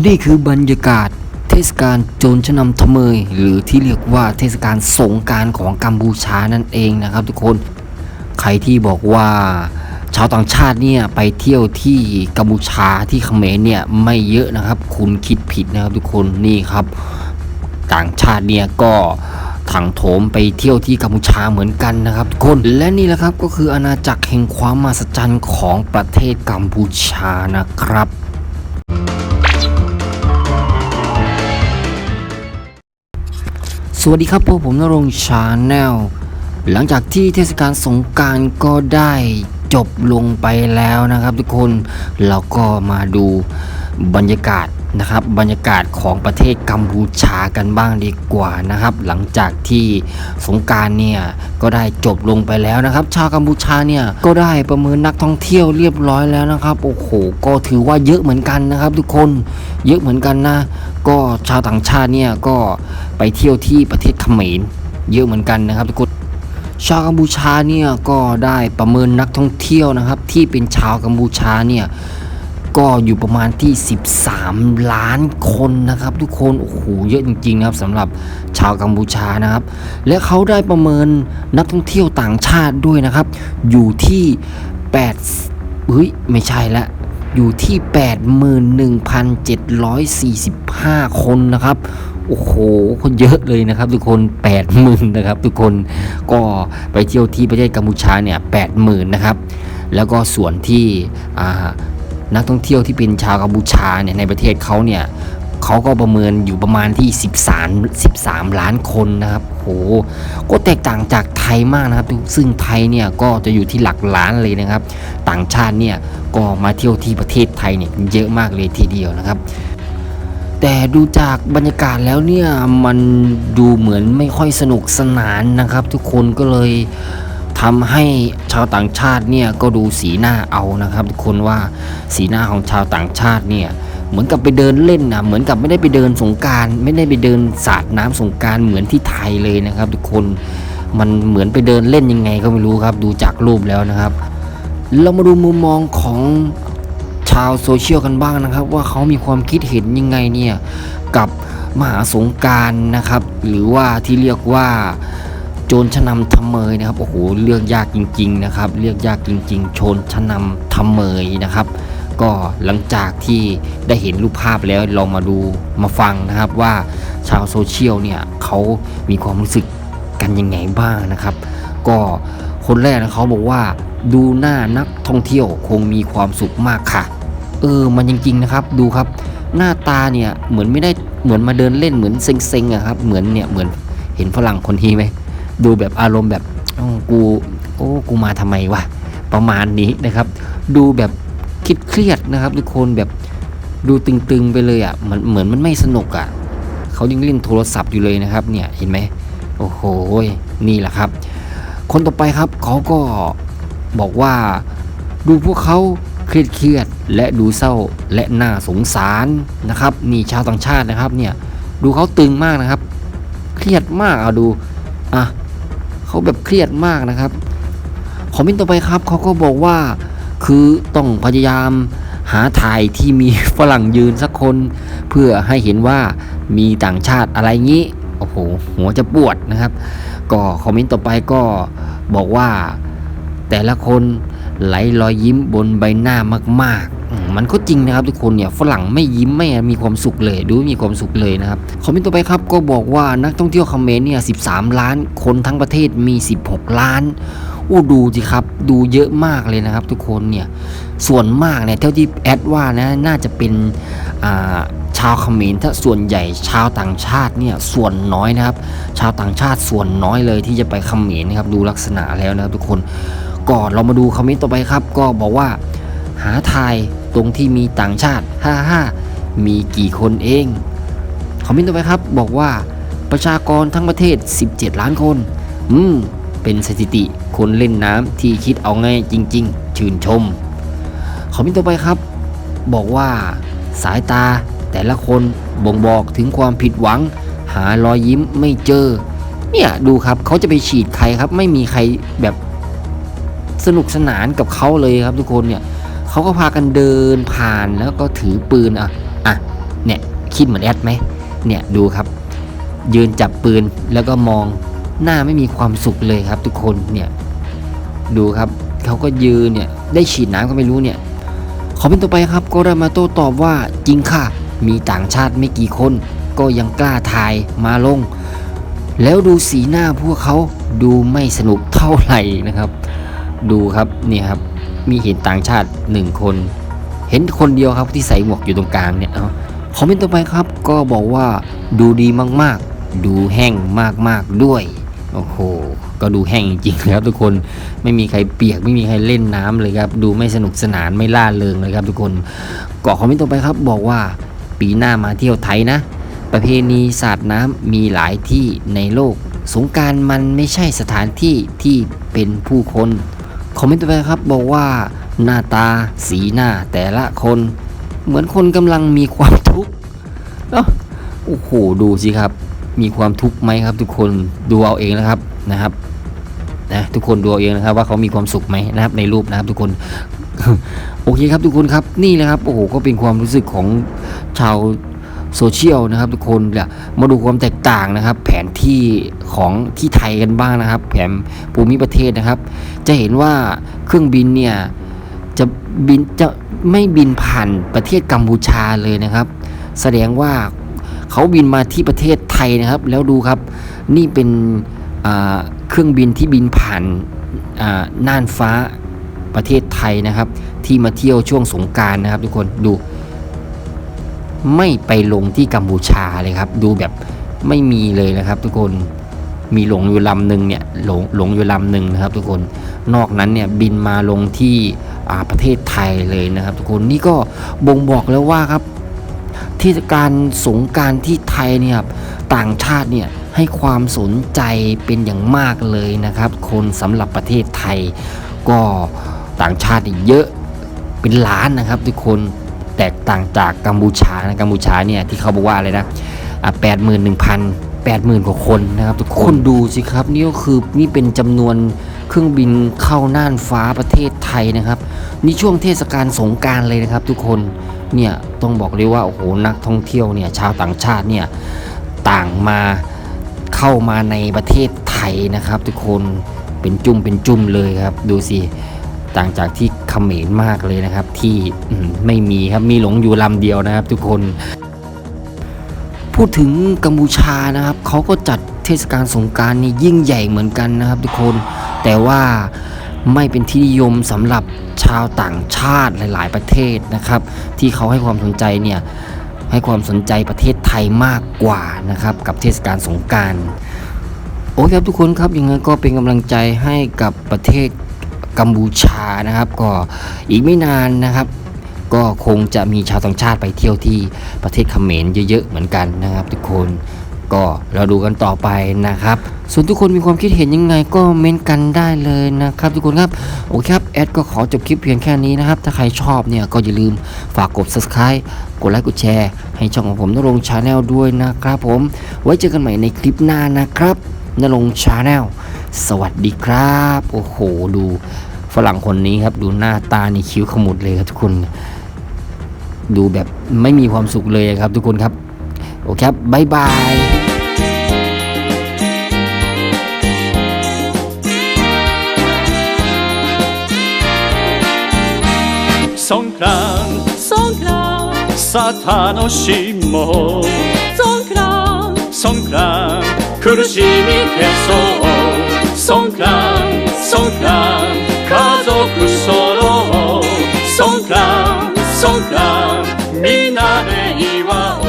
นี่คือบรรยากาศเทศกาลโจรชนำทเมย หรือที่เรียกว่าเทศกาลสงการของกัมพูชานั่นเองนะครับทุกคนใครที่บอกว่าชาวต่างชาติเนี่ยไปเที่ยวที่กัมพูชาที่เขมรเนี่ยไม่เยอะนะครับ คุณคิดผิดนะครับทุกคนนี่ครับ ต่างชาติเนี่ยก็ถังโถมไปเที่ยวที่กัมพูชาเหมือนกันนะครับทุกคนและนี่แหละครับก็คืออาณาจักรแห่งความมหัศจรรย์ของประเทศกัมพูชานะครับ สวัสดีครับพวกผมนรงชาแนลหลังจากที่เทศกาลสงการก็ได้จบลงไปแล้วนะครับทุกคนเราก็มาดูบรรยากาศ นะครับบรรยากาศของประเทศกัมพูชากันบ้างดีกว่านะครับ หลังจากที่สงการเนี่ยก็ได้จบลงไปแล้วนะครับ ชาวกัมพูชาเนี่ยก็ได้ประเมินนักท่องเที่ยวเรียบร้อยแล้วนะครับโอ้โหก็ถือว่าเยอะเหมือนกันนะครับ ทุกคนเยอะเหมือนกันนะ ก็ชาวต่างชาติเนี่ยก็ไปเที่ยวที่ประเทศเขมรเยอะเหมือนกันนะครับทุกคนชาวกัมพูชาเนี่ยก็ได้ประเมินนักท่องเที่ยวนะครับ ที่เป็นชาวกัมพูชาเนี่ย ก็อยู่ประมาณที่ 13 ล้านคนนะครับทุกคน โอ้โห เยอะจริงๆนะครับสำหรับชาวกัมพูชานะครับ และเขาได้ประเมินนักท่องเที่ยวต่างชาติด้วยนะครับ อยู่ที่8เฮ้ย ไม่ใช่ละ อยู่ที่ 81,745 คนนะครับโอ้โหคนเยอะเลยนะครับ ทุกคน8 0,000นะครับ ทุกคนก็ไปเที่ยวที่ประเทศกัมพูชาเนี่ย80,000นะครับ แล้วก็ส่วนที่อ่า นักท่องเที่ยวที่เป็นชาวกัมพูชาเนี่ยในประเทศเขาเนี่ยเขาก็ประเมินอยู่ประมาณที่ 13 13 ล้านคนนะครับโหก็แตกต่างจากไทยมากนะครับ ซึ่งไทยเนี่ยก็จะอยู่ที่หลักล้านเลยนะครับ ต่างชาติเนี่ยก็มาเที่ยวที่ประเทศไทยเนี่ยเยอะมากเลยทีเดียวนะครับ แต่ดูจากบรรยากาศแล้วเนี่ยมันดูเหมือนไม่ค่อยสนุกสนานนะครับ ทุกคนก็เลย ทำให้ชาวต่างชาติเนี่ยก็ดูสีหน้าเอานะครับทุกคนว่าสีหน้าของชาวต่างชาติเนี่ยเหมือนกับไปเดินเล่นนะเหมือนกับไม่ได้ไปเดินสงการไม่ได้ไปเดินสาดน้ำสงการเหมือนที่ไทยเลยนะครับ ทุกคนมันเหมือนไปเดินเล่นยังไงก็ไม่รู้ครับ ดูจากรูปแล้วนะครับ เรามาดูมุมมองของชาวโซเชียลกันบ้างนะครับ ว่าเขามีความคิดเห็นยังไงเนี่ยกับมหาสงการนะครับ หรือว่าที่เรียกว่า จรชนำทำเมยนะครับโอ้โหเลือกยากจริง ๆ นะครับ เลือกยากจริง ๆ โจรชนำทำเมยนะครับ ก็หลังจากที่ได้เห็นรูปภาพแล้วเรามาดูมาฟังนะครับว่าชาวโซเชียลเนี่ยเขามีความรู้สึกกันยังไงบ้างนะครับ ก็คนแรกนะเขาบอกว่า ดูหน้านักท่องเที่ยวคงมีความสุขมากค่ะ เออมันจริงๆนะครับดูครับ หน้าตาเนี่ยเหมือนไม่ได้เหมือนมาเดินเล่นเหมือนเซ็งๆอะครับเหมือนเนี่ยเหมือนเห็นฝรั่งคนนี้ไหม ดูแบบอารมณ์แบบกูโอ้กูมาทำไมวะประมาณนี้นะครับ ดูแบบคิดเครียดนะครับทุกคนแบบดูตึงๆไปเลยอะเหมือนเหมือนมันไม่สนุกอะเขายังเล่นโทรศัพท์อยู่เลยนะครับเนี่ยเห็นไหมโอ้โหนี่แหละครับ คนต่อไปครับเขาก็บอกว่าดูพวกเขาเครียดเครียดและดูเศร้าและน่าสงสารนะครับนี่ชาวต่างชาตินะครับเนี่ยดูเขาตึงมากนะครับ เครียดมากเอาดูอะ เขาแบบเครียดมากนะครับคอมเมนต์ต่อไปครับเขาก็บอกว่าคือต้องพยายามหาถ่ายที่มีฝรั่งยืนสักคน เพื่อให้เห็นว่ามีต่างชาติอะไรงี้โอ้โหหัวจะปวดนะครับ ก็คอมเมนต์ต่อไปก็บอกว่าแต่ละคนไหลรอยยิ้มบนใบหน้ามากๆ มันก็จริงนะครับทุกคนเนี่ยฝรั่งไม่ยิ้มไม่มีความสุขเลย ดูมีความสุขเลยนะครับคอมเมนต์ต่อไปครับก็บอกว่านักท่องเที่ยวเขมรเนี่ย13 ล้าน คนทั้งประเทศมี 16 ล้านอู้ดูสิครับดูเยอะมากเลยนะครับ ทุกคนเนี่ยส่วนมากเนี่ยเท่าที่แอดว่านะน่าจะเป็นอ่าชาวเขมรถ้าส่วนใหญ่ชาวต่างชาติเนี่ยส่วนน้อยนะครับ ชาวต่างชาติส่วนน้อยเลยที่จะไปเขมรนะครับดูลักษณะแล้วนะครับทุกคนก่อนเรามาดูคอมเมนต์ต่อไปครับ ก็บอกว่าหาไทย ตรงที่มีต่างชาติฮ่าฮ่ามีกี่คนเอง คอมเมนต์ต่อไปครับ บอกว่าประชากรทั้งประเทศ 17 ล้านคน อืม เป็นสถิติคนเล่นน้ำที่คิดเอาง่ายจริง ๆ ชื่นชม คอมเมนต์ต่อไปครับ บอกว่า สายตาแต่ละคนบ่งบอกถึงความผิดหวัง หารอยยิ้มไม่เจอ เนี่ยดูครับเขาจะไปฉีดใครครับ ไม่มีใครแบบสนุกสนานกับเขาเลยครับทุกคนเนี่ย เขาก็พากันเดินผ่านแล้วก็ถือปืนอะอะเนี่ยคิดเหมือนแอดไหมเนี่ยดูครับ ยืนจับปืนแล้วก็มองหน้าไม่มีความสุขเลยครับ ทุกคนเนี่ยดูครับเขาก็ยืนเนี่ยได้ฉีดน้ำก็ไม่รู้เนี่ยขอเป็นต่อไปครับก็รามาโตตอบว่าจริงค่ะ มีต่างชาติไม่กี่คน ก็ยังกล้าทายมาลง แล้วดูสีหน้าพวกเขาดูไม่สนุกเท่าไหร่นะครับ ดูครับเนี่ยครับ มีเห็นต่างชาติหนึ่งคน เห็นคนเดียวครับที่ใส่หมวกอยู่ตรงกลางเนี่ยคอมเมนต์ต่อไปครับ ก็บอกว่าดูดีมากๆ ดูแห้งมากๆด้วยโอ้โห ก็ดูแห้งจริงๆครับทุกคน ไม่มีใครเปียกไม่มีใครเล่นน้ำเลยครับ ดูไม่สนุกสนานไม่ล่าเริงเลยครับทุกคนก็คอมเมนต์ต่อไปครับ บอกว่าปีหน้ามาเที่ยวไทยนะ ประเพณีสาดน้ำมีหลายที่ในโลก สงการมันไม่ใช่สถานที่ที่เป็นผู้คน คอมเมนต์ไปครับบอกว่าหน้าตาสีหน้าแต่ละคน เหมือนคนกำลังมีความทุกข์โอ้โหดูสิครับ มีความทุกข์ไหมครับ ทุกคนดูเอาเองนะครับนะครับนะทุกคนดูเอาเองนะครับว่าเขามีความสุขไหมนะครับ ในรูปนะครับ ทุกคนโอเคครับทุกคนครับนี่แหละครับโอ้โหก็เป็นความรู้สึกของชาวโซเชียลนะครับ ทุกคนเนี่ยมาดูความแตกต่างนะครับ แผนที่ของที่ ทยกันบ้างนะครับ แผนภูมิประเทศนะครับ จะเห็นว่าเครื่องบินเนี่ยจะบินจะไม่บินผ่านประเทศกัมพูชาเลยนะครับ แสดงว่าเขาบินมาที่ประเทศไทยนะครับ แล้วดูครับ นี่เป็นเครื่องบินที่บินผ่านน่านฟ้าประเทศไทยนะครับ ที่มาเที่ยวช่วงสงการนะครับ ทุกคนดู ไม่ไปลงที่กัมพูชาเลยครับ ดูแบบไม่มีเลยนะครับ ทุกคน มีหลงอยู่ลำหนึ่งเนี่ยหลงหลงอยู่ลำหนึ่งนะครับทุกคนนอกนั้นเนี่ยบินมาลงที่อ่าประเทศไทยเลยนะครับ ทุกคนนี่ก็บ่งบอกแล้วว่าครับเทศกาลสงการที่ไทยเนี่ยครับต่างชาติเนี่ยให้ความสนใจเป็นอย่างมากเลยนะครับ คนสำหรับประเทศไทย ก็ต่างชาติเยอะเป็นล้านนะครับ ทุกคนแตกต่างจากกัมพูชานะกัมพูชาเนี่ยที่เขาบอกว่าอะไรนะอะแปดหมื่นหนึ่งพัน แปดหมื่นกว่าคนนะครับทุกคนดูสิครับนี่ก็คือนี่เป็นจำนวนเครื่องบินเข้าน่านฟ้าประเทศไทยนะครับนี่ช่วงเทศกาลสงกรารเลยนะครับทุกคนเนี่ยต้องบอกเลยว่าโอ้โหนักท่องเที่ยวเนี่ยชาวต่างชาติเนี่ยต่างมาเข้ามาในประเทศไทยนะครับ ทุกคนเป็นจุ่มเป็นจุ่มเลยครับ ดูสิต่างจากที่เขมรมากเลยนะครับ ที่อืมไม่มีครับมีหลงอยู่ลำเดียวนะครับ ทุกคน พูดถึงกัมพูชานะครับเขาก็จัดเทศกาลสงการนี่ยิ่งใหญ่เหมือนกันนะครับทุกคน แต่ว่าไม่เป็นที่นิยมสำหรับชาวต่างชาติหลาย ๆ ประเทศนะครับ ที่เขาให้ความสนใจเนี่ยให้ความสนใจประเทศไทยมากกว่านะครับกับเทศกาลสงการโอเคครับทุกคนครับยังไงก็เป็นกำลังใจให้กับประเทศกัมพูชานะครับ ก็อีกไม่นานนะครับ ก็คงจะมีชาวต่างชาติไปเที่ยวที่ประเทศเขมรเยอะๆเหมือนกันนะครับ ทุกคนก็เราดูกันต่อไปนะครับ ส่วนทุกคนมีความคิดเห็นยังไงก็เม้นกันได้เลยนะครับ ทุกคนครับ โอเคครับแอดก็ขอจบคลิปเพียงแค่นี้นะครับ ถ้าใครชอบเนี่ยก็อย่าลืมฝากกด subscribe กดไลค์กดแชร์ ให้ช่องของผมนรงชาแนลด้วยนะครับผม ไว้เจอกันใหม่ในคลิปหน้านะครับนรงชาแนลสวัสดีครับ โอ้โห ดูฝรั่งคนนี้ครับ ดูหน้าตานี่คิ้วขมุดเลยครับทุกคน ดูแบบไม่มีความสุขเลยครับทุกคนครับ โอเคครับบ๊ายบาย ソンクランソンクランさあ楽しもうソンクランソンクラン苦しみ消そうソンクランソンクラン家族揃おうソンクランソ 空みんなで祝おう。